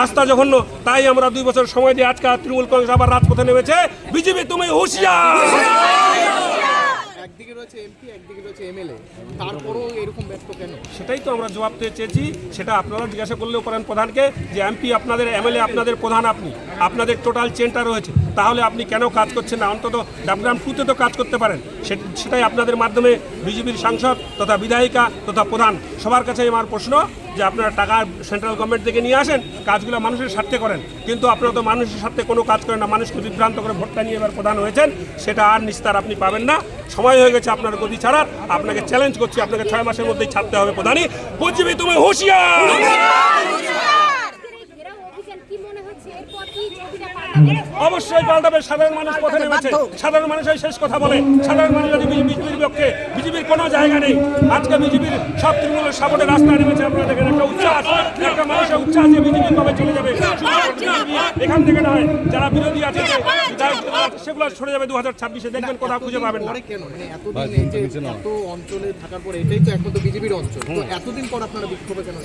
রাস্তা জঘন্য তাই আমরা দুই বছর সময় দিয়ে আজকে তৃণমূল কংগ্রেস আবার রাজপথে নেমেছে। বিজেপি তুমি হুঁশিয়ার! একদিকে রয়েছে এমপি একদিকে রয়েছে এমএলএ। তারপরেও এরকম ব্যস্ত কেন? সেটাই তো আমরা জবাব দিতে চেয়েছি সেটা আপনারা জিজ্ঞাসা করলেও করেন প্রধানকে যে এমপি আপনাদের এমএলএ আপনাদের প্রধান আপনি আপনাদের টোটাল চেনটা রয়েছে। তাহলে আপনি কেন কাজ করছেন না? অন্তত ডাবগ্রাম টুতে তো কাজ করতে পারেন। সেটাই আপনাদের মাধ্যমে বিজেপির সাংসদ তথা বিধায়িকা তথা প্রধান সবার কাছে আমার প্রশ্ন। যে আপনারা টাকা সেন্ট্রাল গভর্নমেন্ট থেকে নিয়ে আসেন কাজগুলো মানুষের স্বার্থে করেন কিন্তু আপনারা তো মানুষের স্বার্থে কোনো কাজ করেন না মানুষকে বিভ্রান্ত করে ভোটটা নিয়ে এবার প্রধান হয়েছেন সেটা আর নিস্তার আপনি পাবেন না সময় হয়ে গেছে আপনার গতি ছাড়ার আপনাকে চ্যালেঞ্জ করছি আপনাকে ছয় মাসের মধ্যেই ছাড়তে হবে প্রধানই বুঝবি তুমি হুঁশিয়ার অবশ্যই পাল্টাবে সাধারণ মানুষ পথে নেমেছে। সাধারণ মানুষই শেষ কথা বলে সাধারণ মানুষ যদি বিজে- বিজেপির পক্ষে বিজেপির কোনো জায়গা নেই আজকে বিজেপির সব তৃণমূলের সাপোর্টে রাস্তায় নেমেছে আপনারা দেখেন একটা উচ্ছ্বাস একটা মানুষের উচ্ছ্বাস যে বিজেপি কবে চলে যাবে এখান থেকে নয় যারা বিরোধী আছে সেগুলো সরে যাবে দু হাজার ছাব্বিশে দেখবেন কোথাও খুঁজে পাবেন না। কেন? মানে এতদিন এত অঞ্চলে থাকার পরে এটাই তো একমাত্র বিজেপির অঞ্চল। তো এতদিন পর আপনারা বিক্ষোভে কেন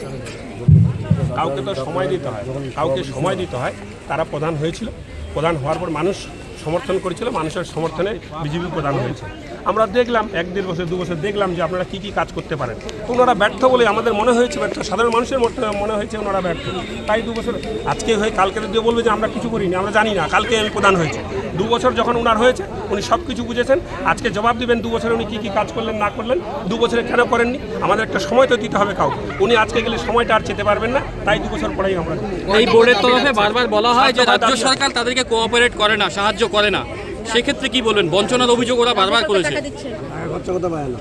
কাউকে তো সময় দিতে হয় কাউকে সময় দিতে হয় তারা প্রধান হয়েছিল। প্রধান হওয়ার পর মানুষ সমর্থন করেছিল মানুষের সমর্থনে বিজেপি প্রধান হয়েছে। আমরা দেখলাম, এক দেড় বছর, দু বছর দেখলাম যে আপনারা কী কী কাজ করতে পারেন। ওনারা ব্যর্থ বলে আমাদের মনে হয়েছে ব্যর্থ। সাধারণ মানুষের মনে হয়েছে ওনারা ব্যর্থ। তাই দু বছর, আজকে হয়ে কালকে দিয়ে বলবে যে আমরা কিছু করিনি, আমরা জানি না। কালকে আমি প্রধান হয়েছে। দু বছর যখন ওনার হয়েছে, উনি সব কিছু বুঝেছেন। আজকে জবাব দিবেন দু বছরে উনি কী কী কাজ করলেন, না করলেন। দু বছরে কেন করেননি? আমাদের একটা সময় তো দিতে হবে কাউকে। উনি আজকে গেলে সময়টা আর যেতে পারবেন না। তাই দু বছর পরেই আমরা। এই বোর্ডের তরফে বারবার বলা হয় যে রাজ্য সরকার তাদেরকে কোঅপারেট করে না, সাহায্য করে না। সেক্ষেত্রে কি বলবেন? বঞ্চনার অভিযোগ ওরা বারবার করেছে।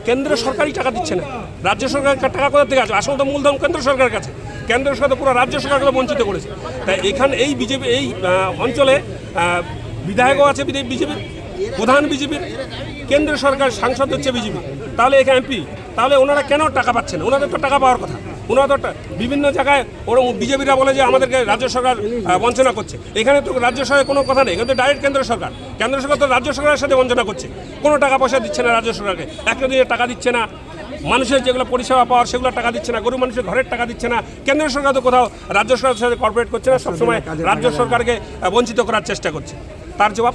কেন্দ্র সরকারই টাকা দিচ্ছে না। রাজ্য সরকার টাকা কোথা থেকে আসবে? আসলে তো মূলধন কেন্দ্র সরকারের কাছে। কেন্দ্র সরকার তো পুরো রাজ্য সরকারকে বঞ্চিত করেছে। তাই এখানে এই বিজেপি এই অঞ্চলে বিধায়কও আছে বিজেপির প্রধান বিজেপির কেন্দ্র সরকার সাংসদ হচ্ছে বিজেপি। তাহলে এখানে এমপি। তাহলে ওনারা কেন টাকা পাচ্ছেন না? ওনাদের তো টাকা পাওয়ার কথা। ওনারা তো বিভিন্ন জায়গায় ওরকম বিজেপিরা বলে যে আমাদেরকে রাজ্য সরকার বঞ্চনা করছে। এখানে তো রাজ্য সরকারের কোনো কথা নেই, এখানে তো ডাইরেক্ট কেন্দ্র সরকার। কেন্দ্র সরকার তো রাজ্য সরকারের সাথে বঞ্চনা করছে। কোনো টাকা পয়সা দিচ্ছে না রাজ্য সরকারকে। একটা দিনে টাকা দিচ্ছে না। মানুষের যেগুলো পরিষেবা পাওয়ার সেগুলো টাকা দিচ্ছে না। গরিব মানুষের ঘরের টাকা দিচ্ছে না। কেন্দ্র সরকার তো কোথাও রাজ্য সরকারের সাথে কর্পোরেট করছে না। সবসময় রাজ্য সরকারকে বঞ্চিত করার চেষ্টা করছে। তার জবাব